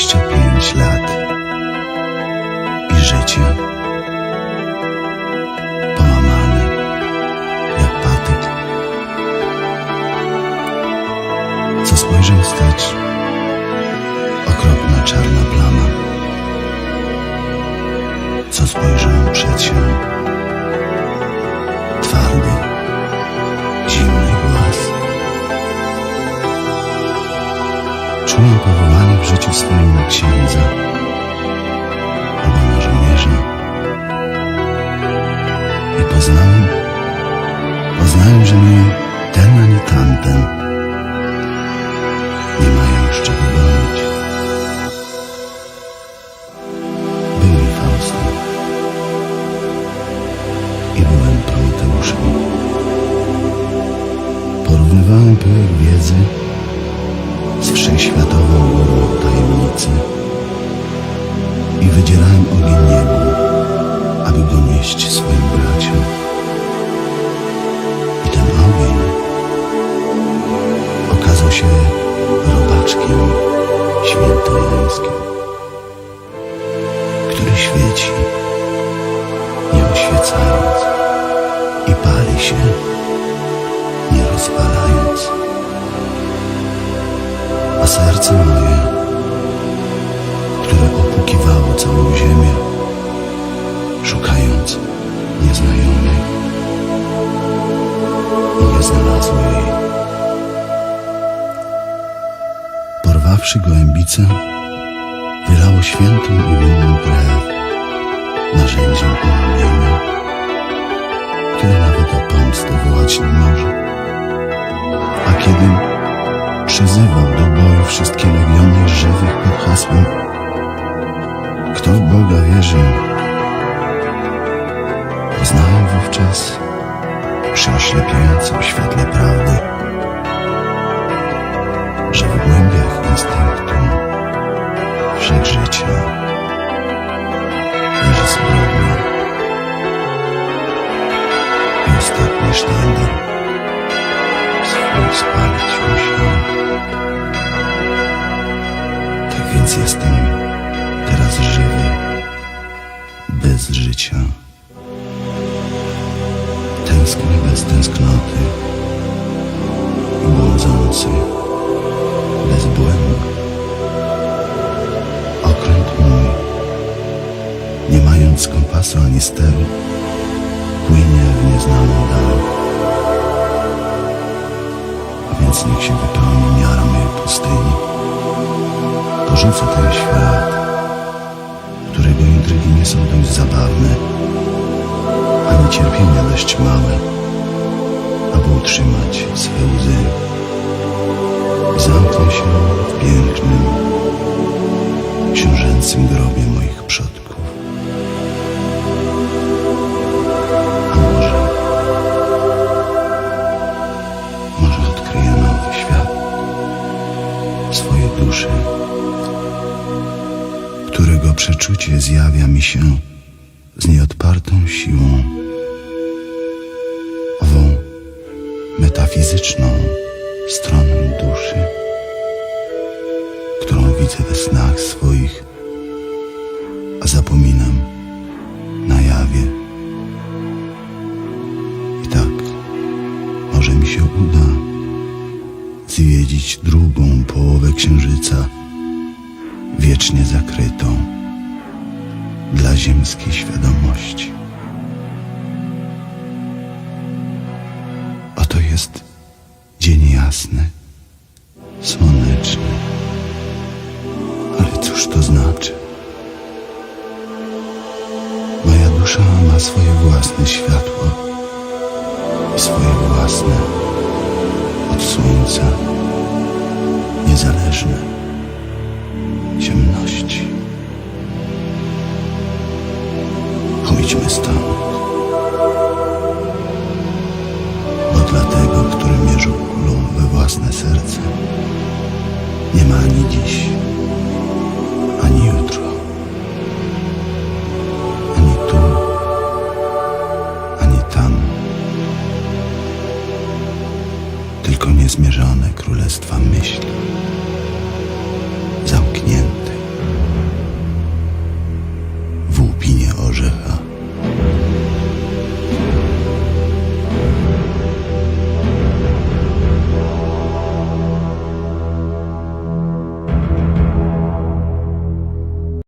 25 lat i życie połamane jak patyk. Co spojrzę wstecz, Czuję powołanie w życiu swoim na księdza albo na żołnierza. I poznałem, poznałem, że nie ten ani tamten nie mają już czego bronić. Był mi Faustem i byłem Prometeuszem. Porównywałem pyłek wiedzy aby go nieść swoim braciom. I ten ogień okazał się robaczkiem świętojańskim, który świeci, nie oświecając i pali się, nie rozpalając a serce moje, które opłukiwało całą ziemię, Porwawszy gołębicę, wylało świętą i winną krew, narzędziem omamienia, które nawet o pomstę wołać nie może. A kiedy przyzywał do boju wszystkie legiony żywych pod hasłem Kto w Boga wierzy, poznałem wówczas przy oślepiającym świetle spalić musiał. Tak więc jestem teraz żywy, bez życia. Tęsknię bez tęsknoty błądzący bez błędu. Okręt mój, nie mając kompasu ani steru, płynie w nieznaną więc niech się wypełni miara mojej pustyni. Porzucę ten świat, którego intrygi nie są dość zabawne, ani cierpienia dość małe, aby utrzymać swe łzy. Zamknę się w pięknym, książęcym grobie dusze, którego przeczucie zjawia mi się z nieodpartą siłą, ową metafizyczną stroną duszy, którą widzę we snach swoich, a zapominam zwiedzić drugą połowę księżyca, wiecznie zakrytą dla ziemskiej świadomości. Oto jest dzień jasny, słoneczny. Ale cóż to znaczy? Moja dusza ma swoje własne światło i swoje własne od słońca niezależne ciemności. Pójdźmy stąd.